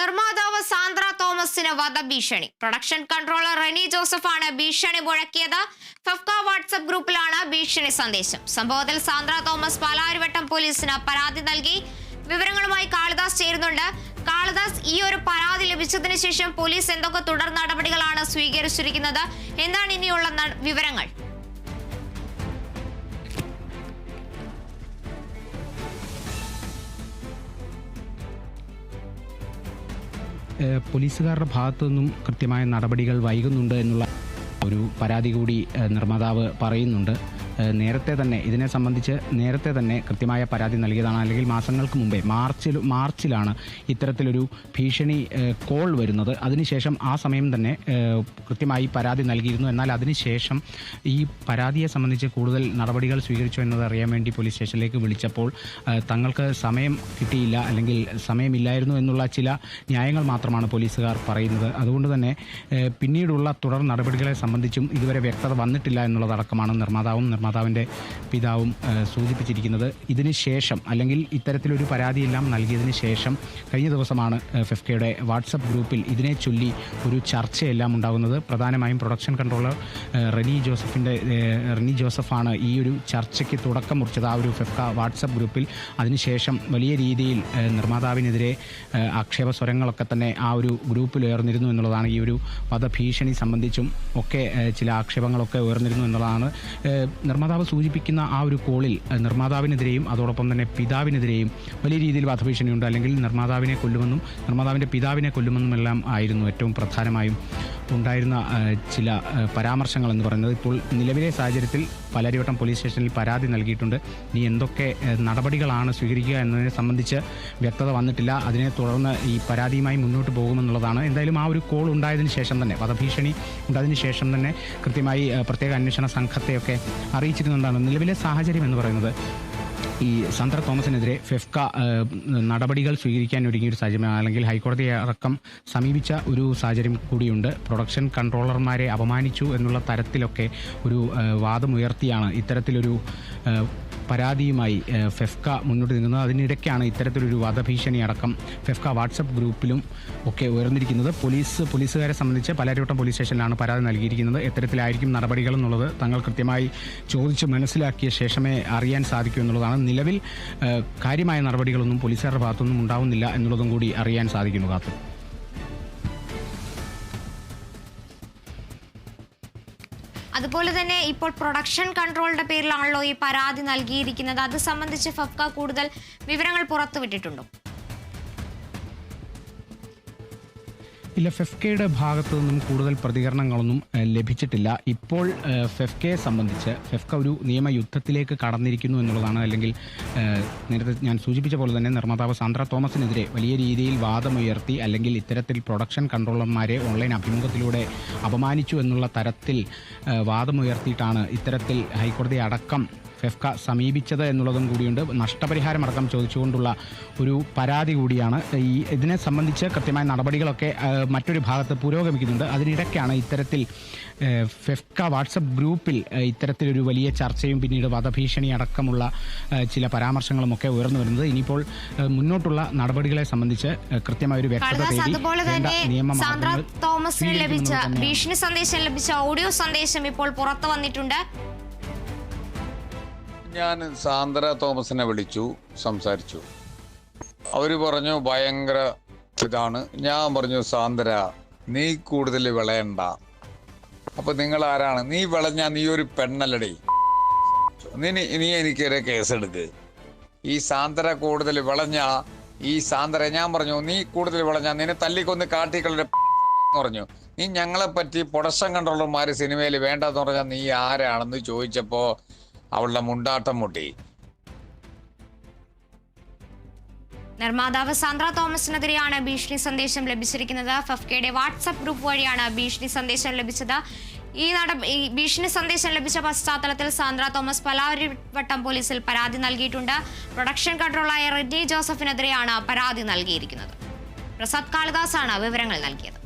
നിർമ്മാതാവ് സാന്ദ്ര തോമസിന് വധഭീഷണി. പ്രൊഡക്ഷൻ കൺട്രോളർ റെനി ജോസഫാണ് ഭീഷണി മുഴക്കിയത്. ഫെഫ്ക വാട്സ്ആപ്പ് ഗ്രൂപ്പിലാണ് ഭീഷണി സന്ദേശം. സംഭവത്തിൽ സാന്ദ്ര തോമസ് പാലാരിവട്ടം പോലീസിന് പരാതി നൽകി. വിവരങ്ങളുമായി കാളിദാസ് ചേരുന്നുണ്ട്. കാളിദാസ് ഈ ഒരു പരാതി ലഭിച്ചതിന് ശേഷം പോലീസ് എന്തൊക്കെ തുടർ നടപടികളാണ് സ്വീകരിച്ചിരിക്കുന്നത്? എന്താണ് ഇനിയുള്ള വിവരങ്ങൾ? പോലീസുകാരുടെ ഭാഗത്തു നിന്നും കൃത്യമായ നടപടികൾ വൈകുന്നുണ്ട് എന്നുള്ള ഒരു പരാതി കൂടി നിർമ്മാതാവ് പറയുന്നുണ്ട്. നേരത്തെ തന്നെ ഇതിനെ സംബന്ധിച്ച് നേരത്തെ തന്നെ കൃത്യമായ പരാതി നൽകിയതാണ്. അല്ലെങ്കിൽ മാസങ്ങൾക്ക് മുമ്പേ മാർച്ചിൽ മാർച്ചിലാണ് ഇത്തരത്തിലൊരു ഭീഷണി കോൾ വരുന്നത്. അതിനുശേഷം ആ സമയം തന്നെ കൃത്യമായി പരാതി നൽകിയിരുന്നു. എന്നാൽ അതിനുശേഷം ഈ പരാതിയെ സംബന്ധിച്ച് കൂടുതൽ നടപടികൾ സ്വീകരിച്ചു എന്നത് അറിയാൻ വേണ്ടി പോലീസ് സ്റ്റേഷനിലേക്ക് വിളിച്ചപ്പോൾ തങ്ങൾക്ക് സമയം കിട്ടിയില്ല അല്ലെങ്കിൽ സമയമില്ലായിരുന്നു എന്നുള്ള ചില ന്യായങ്ങൾ മാത്രമാണ് പോലീസുകാർ പറയുന്നത്. അതുകൊണ്ട് തന്നെ പിന്നീടുള്ള തുടർ നടപടികളെ സംബന്ധിച്ചും ഇതുവരെ വ്യക്തത വന്നിട്ടില്ല എന്നുള്ളതടക്കമാണ് നിർമ്മാതാവും നിർമ്മാതാവിന്റെ പിതാവും സൂചിപ്പിച്ചിരിക്കുന്നത്. ഇതിന് ശേഷം അല്ലെങ്കിൽ ഇത്തരത്തിലൊരു പരാതിയെല്ലാം നൽകിയതിന് ശേഷം കഴിഞ്ഞ ദിവസമാണ് ഫെഫ്കയുടെ വാട്സപ്പ് ഗ്രൂപ്പിൽ ഇതിനെ ചൊല്ലി ഒരു ചർച്ചയെല്ലാം ഉണ്ടാകുന്നത്. പ്രധാനമായും പ്രൊഡക്ഷൻ കൺട്രോളർ റെനി ജോസഫിന്റെ റെനി ജോസഫാണ് ഈ ഒരു ചർച്ചയ്ക്ക് തുടക്കം കുറിച്ചത് ആ ഒരു ഫെഫ്ക വാട്സപ്പ് ഗ്രൂപ്പിൽ. അതിനുശേഷം വലിയ രീതിയിൽ നിർമ്മാതാവിനെതിരെ ആക്ഷേപ സ്വരങ്ങളൊക്കെ തന്നെ ആ ഒരു ഗ്രൂപ്പിൽ ഉയർന്നിരുന്നു എന്നുള്ളതാണ് ഈ ഒരു വധഭീഷണി സംബന്ധിച്ചും ഒക്കെ ചില ആക്ഷേപങ്ങളൊക്കെ ഉയർന്നിരുന്നു എന്നുള്ളതാണ് നിർമ്മാതാവ് സൂചിപ്പിക്കുന്ന ആ ഒരു കോളിൽ നിർമ്മാതാവിനെതിരെയും അതോടൊപ്പം തന്നെ പിതാവിനെതിരെയും വലിയ രീതിയിൽ വധഭീഷണിയുണ്ട്. അല്ലെങ്കിൽ നിർമ്മാതാവിനെ കൊല്ലുമെന്നും നിർമ്മാതാവിന്റെ പിതാവിനെ കൊല്ലുമെന്നുമെല്ലാം ആയിരുന്നു ഏറ്റവും പ്രധാനമായും ഉണ്ടായിരുന്ന ചില പരാമർശങ്ങൾ എന്ന് പറയുന്നത് ഇപ്പോൾ നിലവിലെ സാഹചര്യത്തിൽ പലരിവട്ടം പോലീസ് സ്റ്റേഷനിൽ പരാതി നൽകിയിട്ടുണ്ട്. ഇനി എന്തൊക്കെ നടപടികളാണ് സ്വീകരിക്കുക എന്നതിനെ സംബന്ധിച്ച് വ്യക്തത വന്നിട്ടില്ല. അതിനെ തുടർന്ന് ഈ പരാതിയുമായി മുന്നോട്ട് പോകുമെന്നുള്ളതാണ്. എന്തായാലും ആ ഒരു കോൾ ഉണ്ടായതിനു ശേഷം തന്നെ വധഭീഷണി ഉണ്ടായതിനു ശേഷം തന്നെ കൃത്യമായി പ്രത്യേക അന്വേഷണ സംഘത്തെയൊക്കെ അറിയിച്ചിരുന്നുണ്ടാണ് നിലവിലെ സാഹചര്യം എന്ന് പറയുന്നത് ഈ സന്ദ്ര തോമസിനെതിരെ ഫെഫ്ക നടപടികൾ സ്വീകരിക്കാൻ ഒരുങ്ങിയ ഒരു സാഹചര്യം അല്ലെങ്കിൽ ഹൈക്കോടതി അടക്കം സമീപിച്ച ഒരു സാഹചര്യം കൂടിയുണ്ട്. പ്രൊഡക്ഷൻ കൺട്രോളർമാരെ അപമാനിച്ചു എന്നുള്ള തരത്തിലൊക്കെ ഒരു വാദമുയർത്തിയാണ് ഇത്തരത്തിലൊരു പരാതിയുമായി ഫെഫ്ക മുന്നോട്ട് നീങ്ങുന്നത് അതിനിടയ്ക്കാണ് ഇത്തരത്തിലൊരു വധഭീഷണി അടക്കം ഫെഫ്ക വാട്സപ്പ് ഗ്രൂപ്പിലും ഒക്കെ ഉയർന്നിരിക്കുന്നത്. പോലീസ് പോലീസുകാരെ സംബന്ധിച്ച് പലരോട്ടം പോലീസ് സ്റ്റേഷനിലാണ് പരാതി നൽകിയിരിക്കുന്നത്. എത്തരത്തിലായിരിക്കും നടപടികൾ എന്നുള്ളത് തങ്ങൾ കൃത്യമായി ചോദിച്ച് മനസ്സിലാക്കിയ ശേഷമേ അറിയാൻ സാധിക്കൂ എന്നുള്ളതാണ്. നിലവിൽ കാര്യമായ നടപടികളൊന്നും പോലീസുകാരുടെ ഭാഗത്തുനിന്നും ഉണ്ടാവുന്നില്ല എന്നുള്ളതും കൂടി അറിയാൻ സാധിക്കുന്നു കാത്തു അതുപോലെ തന്നെ ഇപ്പോൾ പ്രൊഡക്ഷൻ കൺട്രോളിന്റെ പേരിലാണല്ലോ ഈ പരാതി നൽകിയിരിക്കുന്നത്. അത് സംബന്ധിച്ച് ഫഫ്ക കൂടുതൽ വിവരങ്ങൾ പുറത്തുവിട്ടിട്ടുണ്ടോ? ഇല്ല ഫെഫ്കയുടെ ഭാഗത്തു നിന്നും കൂടുതൽ പ്രതികരണങ്ങളൊന്നും ലഭിച്ചിട്ടില്ല. ഇപ്പോൾ ഫെഫ്കയെ സംബന്ധിച്ച് ഫെഫ്ക ഒരു നിയമയുദ്ധത്തിലേക്ക് കടന്നിരിക്കുന്നു എന്നുള്ളതാണ്. അല്ലെങ്കിൽ നേരത്തെ ഞാൻ സൂചിപ്പിച്ച പോലെ തന്നെ നിർമ്മാതാവ് സാന്ദ്ര തോമസിനെതിരെ വലിയ രീതിയിൽ വാദമുയർത്തി അല്ലെങ്കിൽ ഇത്തരത്തിൽ പ്രൊഡക്ഷൻ കൺട്രോളർമാരെ ഓൺലൈൻ അഭിമുഖത്തിലൂടെ അപമാനിച്ചു എന്നുള്ള തരത്തിൽ വാദമുയർത്തിയിട്ടാണ് ഇത്തരത്തിൽ ഹൈക്കോടതി അടക്കം ഫെഫ്ക സമീപിച്ചത് എന്നുള്ളതും കൂടിയുണ്ട്. നഷ്ടപരിഹാരം അടക്കം ചോദിച്ചുകൊണ്ടുള്ള ഒരു പരാതി കൂടിയാണ്. ഈ ഇതിനെ സംബന്ധിച്ച് കൃത്യമായ നടപടികളൊക്കെ മറ്റൊരു ഭാഗത്ത് പുരോഗമിക്കുന്നുണ്ട്. അതിനിടയ്ക്കാണ് ഇത്തരത്തിൽ ഫെഫ്ക വാട്സപ്പ് ഗ്രൂപ്പിൽ ഇത്തരത്തിലൊരു വലിയ ചർച്ചയും പിന്നീട് വധഭീഷണി അടക്കമുള്ള ചില പരാമർശങ്ങളും ഒക്കെ ഉയർന്നു വരുന്നത്. ഇനിയിപ്പോൾ മുന്നോട്ടുള്ള നടപടികളെ സംബന്ധിച്ച് കൃത്യമായ ഒരു വ്യക്തത തോമസിന് ലഭിച്ച. ഭീഷണി സന്ദേശം ലഭിച്ച ഓഡിയോ സന്ദേശം ഇപ്പോൾ പുറത്തു വന്നിട്ടുണ്ട്. ഞാൻ സാന്ദ്ര തോമസിനെ വിളിച്ചു സംസാരിച്ചു. അവർ പറഞ്ഞു ഭയങ്കര ഇതാണ്. ഞാൻ പറഞ്ഞു സാന്ദ്ര നീ കൂടുതൽ വിളയണ്ട. അപ്പൊ നിങ്ങൾ ആരാണ് നീ വിളഞ്ഞ നീ ഒരു പെണ്ണല്ലടി. നീ നീ എനിക്കൊരു കേസെടുക്ക്. ഈ സാന്ദ്ര കൂടുതൽ വിളഞ്ഞ ഈ സാന്ദ്ര ഞാൻ പറഞ്ഞു നീ കൂടുതൽ വിളഞ്ഞ നിന്നെ തല്ലിക്കൊന്ന് കാട്ടിക്കളൊരു എന്ന് പറഞ്ഞു. നീ ഞങ്ങളെ പറ്റി പൊടസം കൺട്രോളർമാര് സിനിമയിൽ വേണ്ടെന്ന് പറഞ്ഞാൽ നീ ആരാണെന്ന് ചോദിച്ചപ്പോ അവളുടെ മുണ്ടാട്ടം മുട്ടി. നിർമ്മാതാവ് സാന്ദ്ര തോമസിനെതിരെയാണ് ഭീഷണി സന്ദേശം ലഭിച്ചിരിക്കുന്നത്. ഫഫ്കയുടെ വാട്സപ്പ് ഗ്രൂപ്പ് വഴിയാണ് ഭീഷണി സന്ദേശം ലഭിച്ചത്. ഈ നട ഭീഷണി സന്ദേശം ലഭിച്ച പശ്ചാത്തലത്തിൽ സാന്ദ്ര തോമസ് പലാരിവട്ടം പോലീസിൽ പരാതി നൽകിയിട്ടുണ്ട്. പ്രൊഡക്ഷൻ കൺട്രോളായ റെഡ്നി ജോസഫിനെതിരെയാണ് പരാതി നൽകിയിരിക്കുന്നത്. പ്രസാദ് കാളിദാസാണ് വിവരങ്ങൾ നൽകിയത്.